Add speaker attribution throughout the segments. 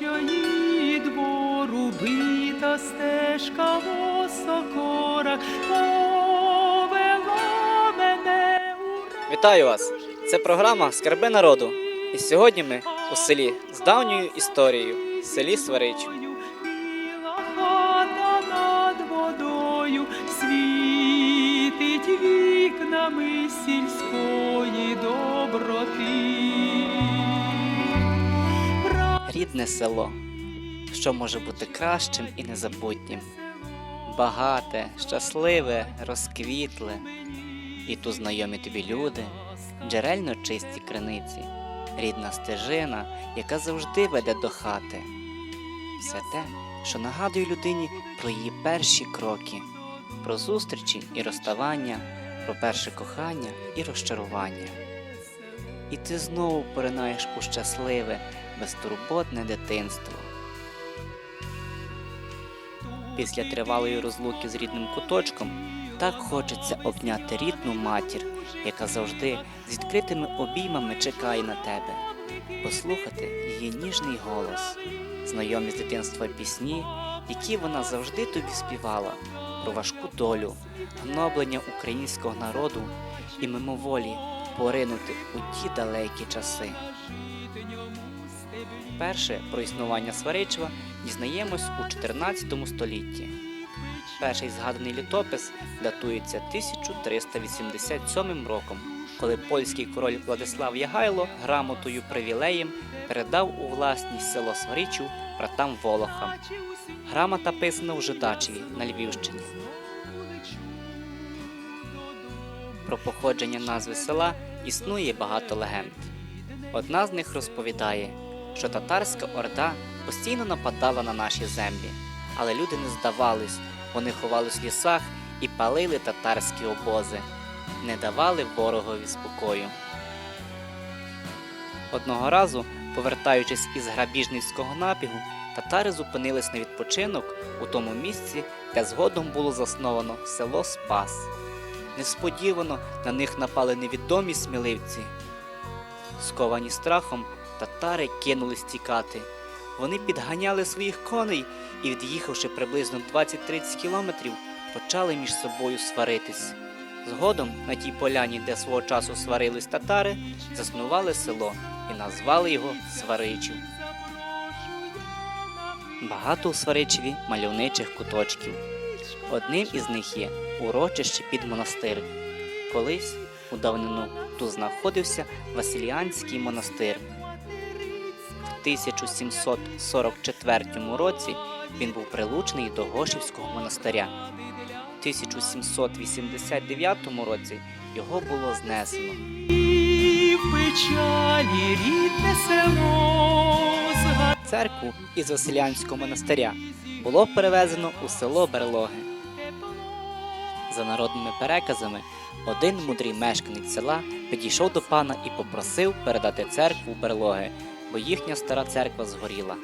Speaker 1: Очої двору бита стежка високора повела мене у
Speaker 2: Вітаю вас! Це програма Скарби народу. І сьогодні ми у селі з давньою історією, селі Сварич.
Speaker 1: Біла хата над водою світить вікнами сільської доброти.
Speaker 2: Рідне село, що може бути кращим і незабутнім. Багате, щасливе, розквітле. І тут знайомі тобі люди, джерельно чисті криниці, рідна стежина, яка завжди веде до хати. Все те, що нагадує людині про її перші кроки, про зустрічі і розставання, про перше кохання і розчарування. І ти знову поринаєш у щасливе, безтурботне дитинство. Після тривалої розлуки з рідним куточком так хочеться обняти рідну матір, яка завжди з відкритими обіймами чекає на тебе, послухати її ніжний голос, знайомі з дитинства пісні, які вона завжди тобі співала, про важку долю, гноблення українського народу і мимоволі поринути у ті далекі часи. Перше про існування Сваричева дізнаємось у 14 столітті. Перший згаданий літопис датується 1387 роком, коли польський король Владислав Ягайло грамотою привілеєм передав у власність село Сваричів братам Волохам. Грамота писана в Жидачеві на Львівщині. Про походження назви села існує багато легенд. Одна з них розповідає, що татарська орда постійно нападала на наші землі, але люди не здавались, вони ховались в лісах і палили татарські обози, не давали ворогові спокою. Одного разу, повертаючись із грабіжницького набігу, татари зупинились на відпочинок у тому місці, де згодом було засновано село Спас. Несподівано на них напали невідомі сміливці. Сковані страхом, татари кинулись тікати. Вони підганяли своїх коней і, від'їхавши приблизно 20-30 кілометрів, почали між собою сваритись. Згодом на тій поляні, де свого часу сварились татари, заснували село і назвали його Сваричів. Багато у Сваричеві мальовничих куточків. Одним із них є урочище під монастир. Колись у давнину тут знаходився Василіанський монастир. В 1744 році він був прилучений до Гошівського монастиря. В 1789 році його було знесено.
Speaker 1: В печалі рідне село.
Speaker 2: Церкву із Василянського монастиря було перевезено у село Берлоги. За народними переказами, один мудрий мешканець села підійшов до пана і попросив передати церкву Берлоги, бо їхня стара церква згоріла.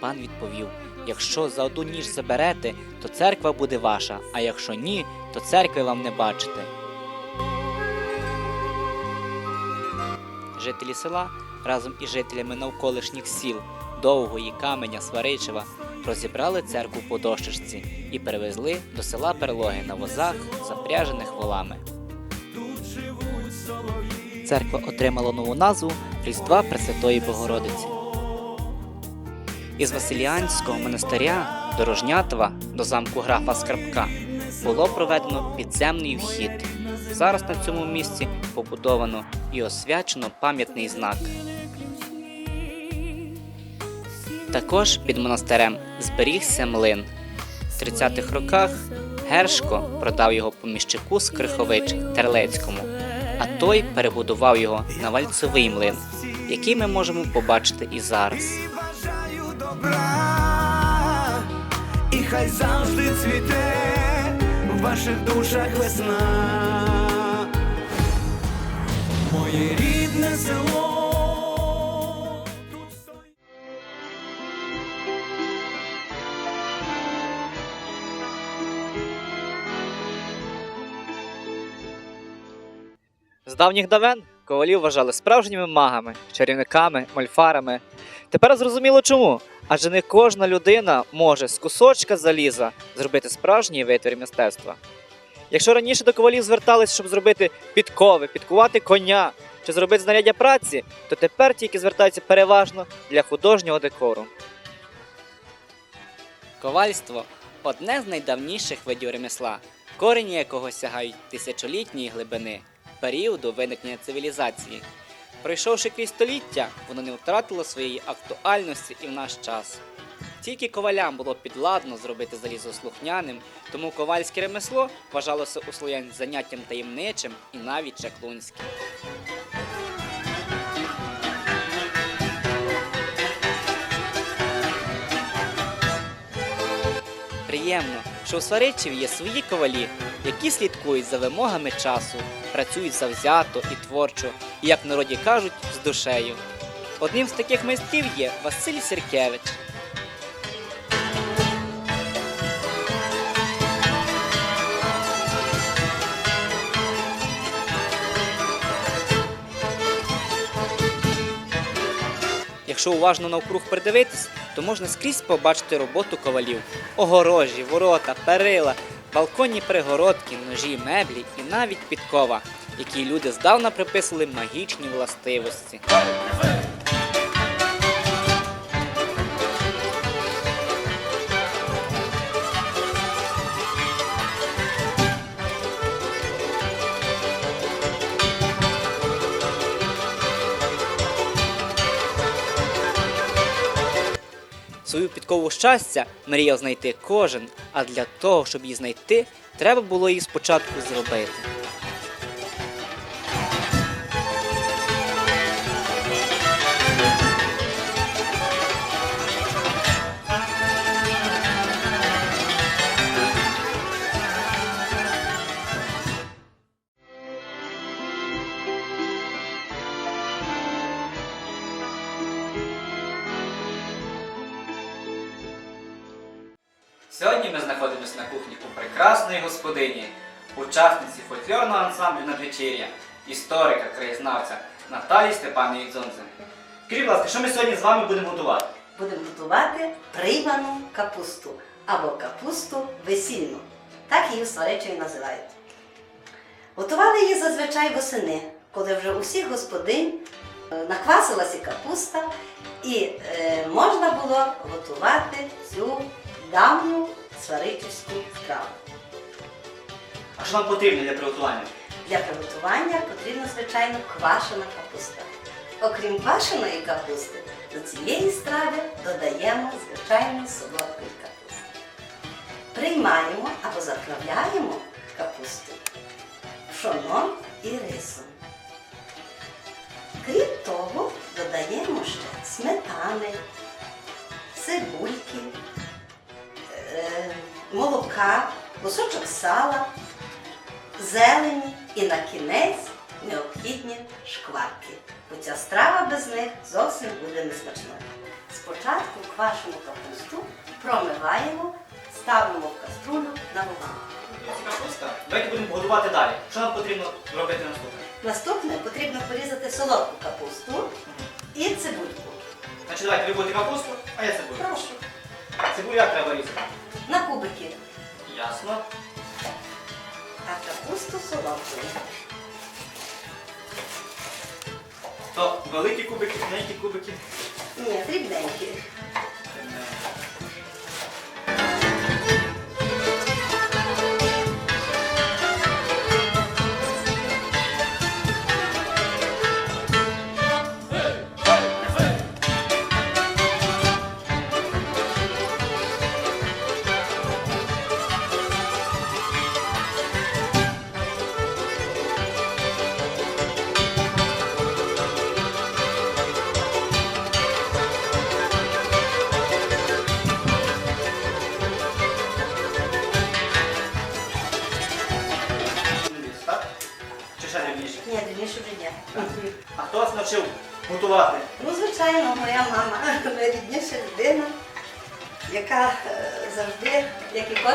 Speaker 2: Пан відповів: якщо за одну ніж заберете, то церква буде ваша, а якщо ні, то церкви вам не бачите. Жителі села разом із жителями навколишніх сіл Довгої, Каменя, Сваричева розібрали церкву по дощечці і перевезли до села Берлоги на возах, запряжених волами. Церква отримала нову назву Різдва Пресвятої Богородиці. Із Василіанського монастиря до Рожнятова до замку графа Скарбка було проведено підземний вхід. Зараз на цьому місці побудовано і освячено пам'ятний знак. Також під монастирем зберігся млин. В 30-х роках Гершко продав його поміщику з Крихович Терлецькому, а той перебудував його на вальцевий млин, який ми можемо побачити і зараз.
Speaker 3: і хай завжди цвіте в ваших душах весна. Моє рідне село.
Speaker 2: З давніх давен ковалів вважали справжніми магами, чарівниками, мольфарами. Тепер зрозуміло чому. Адже не кожна людина може з кусочка заліза зробити справжній витвір мистецтва. Якщо раніше до ковалів звертались, щоб зробити підкови, підкувати коня чи зробити знаряддя праці, то тепер тільки звертаються переважно для художнього декору. Ковальство одне з найдавніших видів ремесла, корені якого сягають тисячолітньої глибини, періоду виникнення цивілізації. Пройшовши крізь століття, воно не втратило своєї актуальності і в наш час. Тільки ковалям було підладно зробити залізо слухняним, тому ковальське ремесло вважалося у слов'ян заняттям таємничим і навіть чаклунським. Приємно, що у Сваричеві є свої ковалі, які слідкують за вимогами часу, працюють завзято і творчо, і, як народі кажуть, з душею. Одним з таких майстрів є Василь Сіркевич. Якщо уважно навкруг придивитись, то можна скрізь побачити роботу ковалів: огорожі, ворота, перила, балконні перегородки, ножі, меблі і навіть підкова, які люди здавна приписували магічні властивості. Свою підкову щастя мріяв знайти кожен, а для того, щоб її знайти, треба було її спочатку зробити. Господині, учасниці фольклорного ансамблю надвечір'я, історика, краєзнавця Наталії Степанівні Дзонзе. Скажіть, ласка, що ми сьогодні з вами будемо готувати?
Speaker 4: Будемо готувати прийману капусту або капусту весільну. Так її в Сваречеві називають. Готували її зазвичай восени, коли вже у всіх господинь е, наквасилася капуста і е, можна було готувати цю давню сваричівську страву.
Speaker 2: А що нам потрібно для приготування?
Speaker 4: Для приготування потрібна, звичайно, квашена капуста. Окрім квашеної капусти, до цієї страви додаємо звичайну солодкої капусти. Приймаємо або заправляємо капусту пшоном і рисом. Крім того, додаємо ще сметани, цибульки, е, молока, кусочок сала, зелені і на кінець необхідні шкварки, бо ця страва без них зовсім буде несмачною. Спочатку квашену капусту промиваємо, ставимо в каструлю на вогонь.
Speaker 2: Капуста. Давайте будемо готувати далі. Що нам потрібно робити наступне?
Speaker 4: Наступне потрібно порізати солодку капусту і цибульку.
Speaker 2: Значить, давайте ви будете капусту, а я цибулю.
Speaker 4: Прошу.
Speaker 2: Цибулю як треба різати?
Speaker 4: На кубики,
Speaker 2: Ясно.
Speaker 4: А капусту солодкою.
Speaker 2: То великі кубики, маленькі кубики.
Speaker 4: Ні, дрібненькі.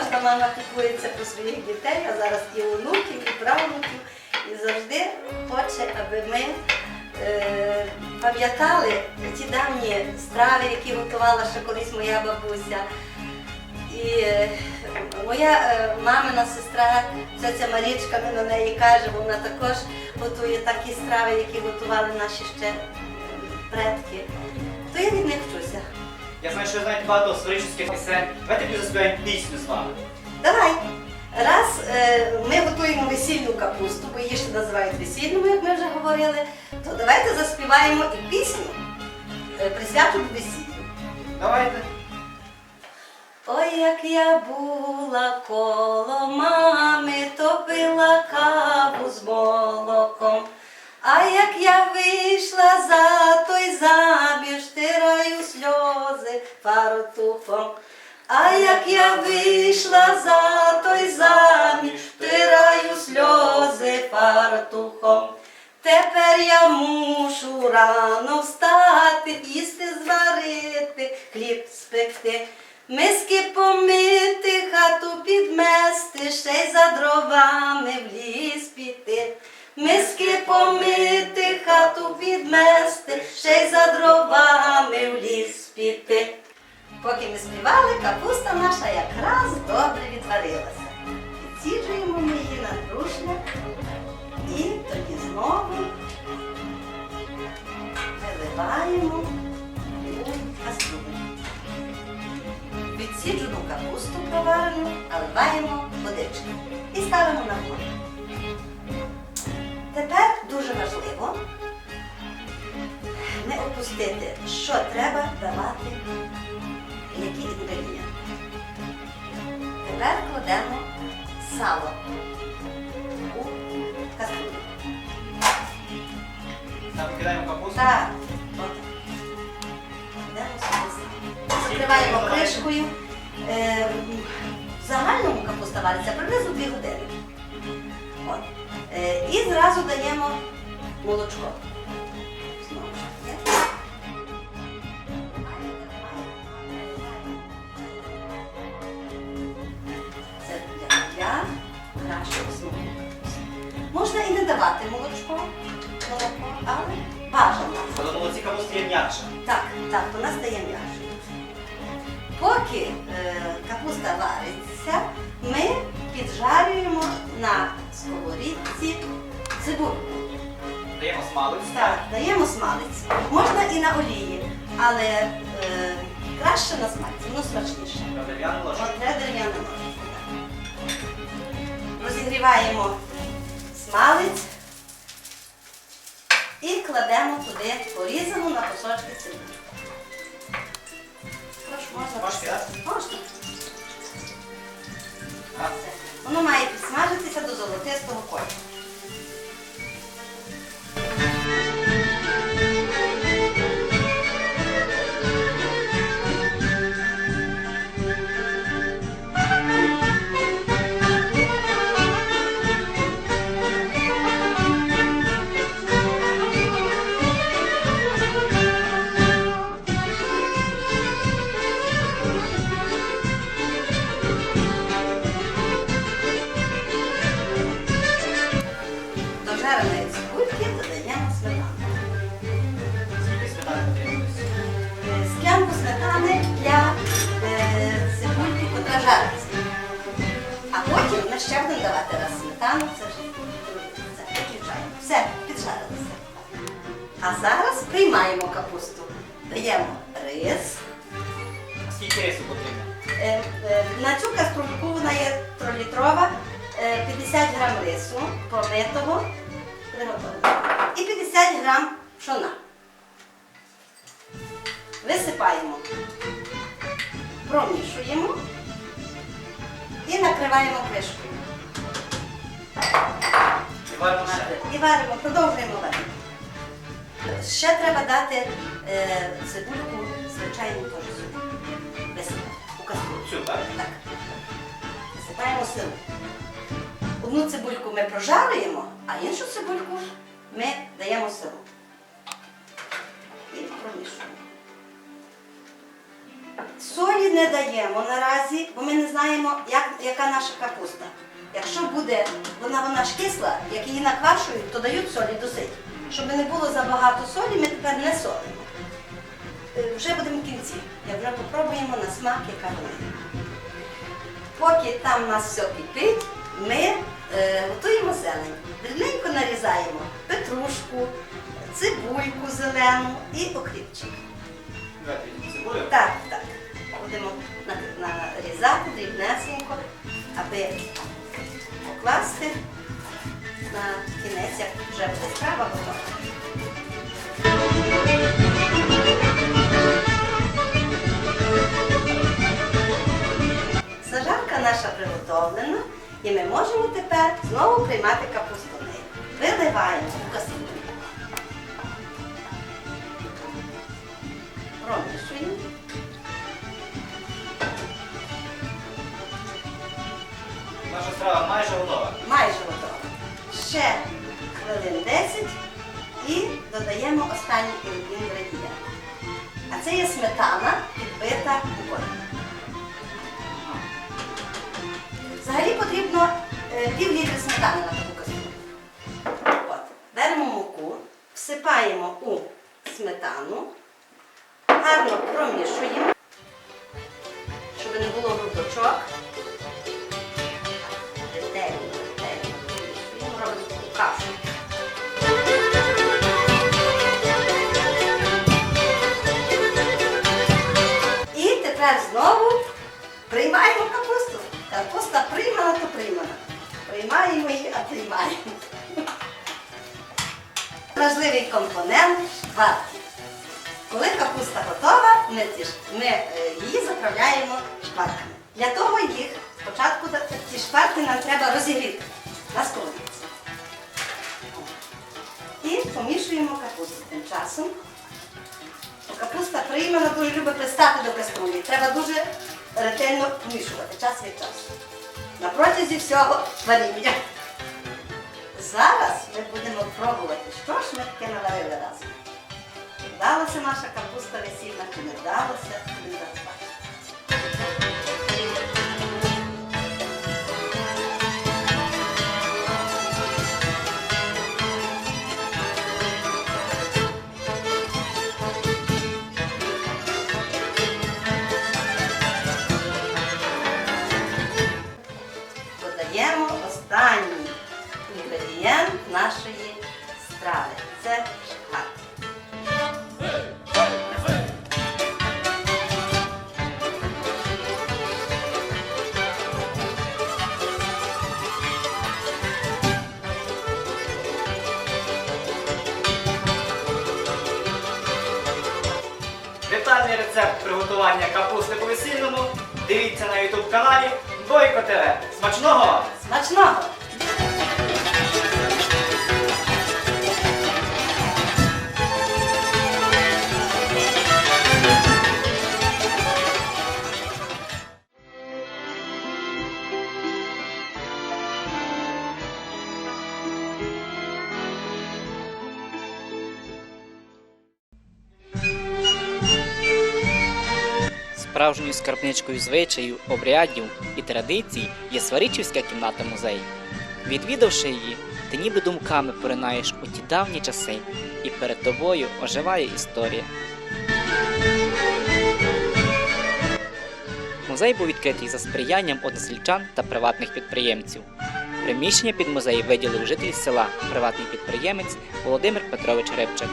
Speaker 4: Кожна мама, піклується про своїх дітей, а зараз і онуків, і правнуків. і завжди хоче, аби ми е, пам'ятали ті давні страви, які готувала ще колись моя бабуся. І е, моя е, мамина сестра, ця Марічка, ми на неї кажемо, вона також готує такі страви, які готували наші ще предки. То я від них вчуся.
Speaker 2: Я знаю, що ви знаєте багато історичних пісень. Давайте ми заспіваємо пісню з вами.
Speaker 4: Давай. Раз е, ми готуємо весільну капусту, бо її ще називають весільною, як ми вже говорили, то давайте заспіваємо і пісню е, присвячену весіллю.
Speaker 2: Давайте.
Speaker 4: Ой, як я була коло мами, то пила каву з молоком. А як я вийшла за той забір, фартухом. А як я вийшла за той заміж, тираю сльози фартухом. Тепер я мушу рано встати, їсти зварити, хліб спекти, миски помити, хату підмести, ще й за дровами в ліс піти. Миски помити, хату підмести, ще й за дровами в ліс піти. Поки ми співали, капуста наша якраз добре відварилася. Відсіджуємо ми її на друшля і тоді знову виливаємо у каструлю. Відсіджену капусту проварену, наливаємо водички і ставимо на вогонь. Тепер дуже важливо не опустити, що треба давати які інгредієнти. Тепер кладемо сало у каструлю.
Speaker 2: Там кидаємо капусту.
Speaker 4: Так, от. Кладемо сало. Закриваємо кришкою. Е, В загальному капуста вариться приблизно 2 години. От. Е, І зразу даємо молочко. Давати молочко, молоко, але бажано.
Speaker 2: На молоці капусти є м'якша.
Speaker 4: Так, так, вона стає м'якшою. Поки е, капуста вариться, ми піджарюємо на сковорідці цибульку.
Speaker 2: Даємо смалець.
Speaker 4: Так, даємо смалець. Можна і на олії, але е, краще на смальці, воно смачніше.
Speaker 2: Дерев'яну ложку.
Speaker 4: Розігріваємо смалець і кладемо туди порізану на кусочки цибулю. Потім ще будемо давати раз сметану, це вже це підключаємо. Все, піджарилося. А зараз приймаємо капусту. Даємо рис.
Speaker 2: Скільки рису потрібно?
Speaker 4: Е, е, На цю каструльку вона є тролітрова, е, 50 грам рису помитого, приготовленого, і 50 грам пшона. Висипаємо, промішуємо і накриваємо кришкою.
Speaker 2: І варимо.
Speaker 4: І варимо, продовжуємо варити. Ще треба дати е, цибульку, звичайну теж сюди. Висипати у каструлю.
Speaker 2: Цю, так?
Speaker 4: Так. Висипаємо силу. Одну цибульку ми прожарюємо, а іншу цибульку ми даємо силу. Солі не даємо наразі, бо ми не знаємо, як, яка наша капуста. Якщо буде, вона вона ж кисла, як її наквашують, то дають солі досить. Щоб не було забагато солі, ми тепер не солимо. Е, Вже будемо в кінці. Як вже попробуємо на смак, яка вона. Поки там у нас все кипить, ми е, готуємо зелень. Дрібненько нарізаємо петрушку, цибульку зелену і окріпчик. Так, так. Будемо нарізати дрібнесенько, аби покласти на кінець, як вже буде страва готова. Сажанка наша приготовлена, і ми можемо тепер знову приймати капусту нею. Виливаємо у каструлю. Промішуємо.
Speaker 2: Наша страва майже готова.
Speaker 4: Майже готово. Ще хвилин 10 і додаємо останній інгредієнт. А це є сметана, підбита водою. Взагалі потрібно е, пів літри сметани на таку каструлю. От. Беремо муку, всипаємо у сметану, гарно промішуємо, щоб не було грудочок. Тепер знову приймаємо капусту. Капуста приймана, то приймана. Приймаємо її, а приймаємо. Важливий компонент шкварки. Коли капуста готова, ми, е, її заправляємо шкварками. Для того їх спочатку ці шкварки нам треба розігріти на сковорідці. І помішуємо капусту тим часом. Капуста приймана дуже любить пристати до каструлі. Треба дуже ретельно помішувати час від часу. На протязі всього варіння. Зараз ми будемо пробувати, що ж ми таке наварили разом. Вдалася наша капуста весільна, чи не вдалося, не зараз
Speaker 2: Справжньою скарбничкою звичаїв, обрядів і традицій є Сваричівська кімната музею. Відвідавши її, ти ніби думками поринаєш у ті давні часи, і перед тобою оживає історія. Музей був відкритий за сприянням односельчан та приватних підприємців. Приміщення під музей виділив житель села, приватний підприємець Володимир Петрович Рибчак.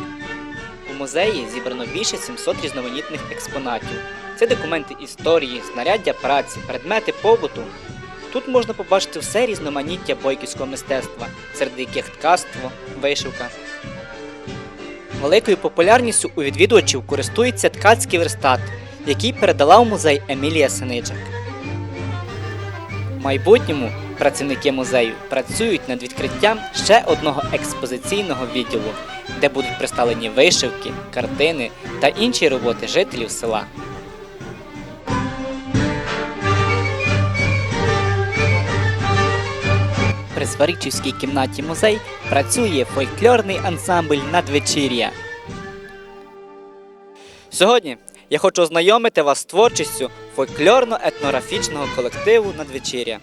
Speaker 2: Музеї зібрано більше 700 різноманітних експонатів. Це документи історії, знаряддя праці, предмети побуту. Тут можна побачити все різноманіття бойківського мистецтва, серед яких ткацтво, вишивка. Великою популярністю у відвідувачів користується ткацький верстат, який передала у музей Емілія Синиджак. В майбутньому працівники музею працюють над відкриттям ще одного експозиційного відділу, де будуть представлені вишивки, картини та інші роботи жителів села. При Сваричівській кімнаті музей працює фольклорний ансамбль надвечір'я. Сьогодні
Speaker 3: я хочу ознайомити вас з творчістю фольклорно-етнографічного колективу Надвечір'я.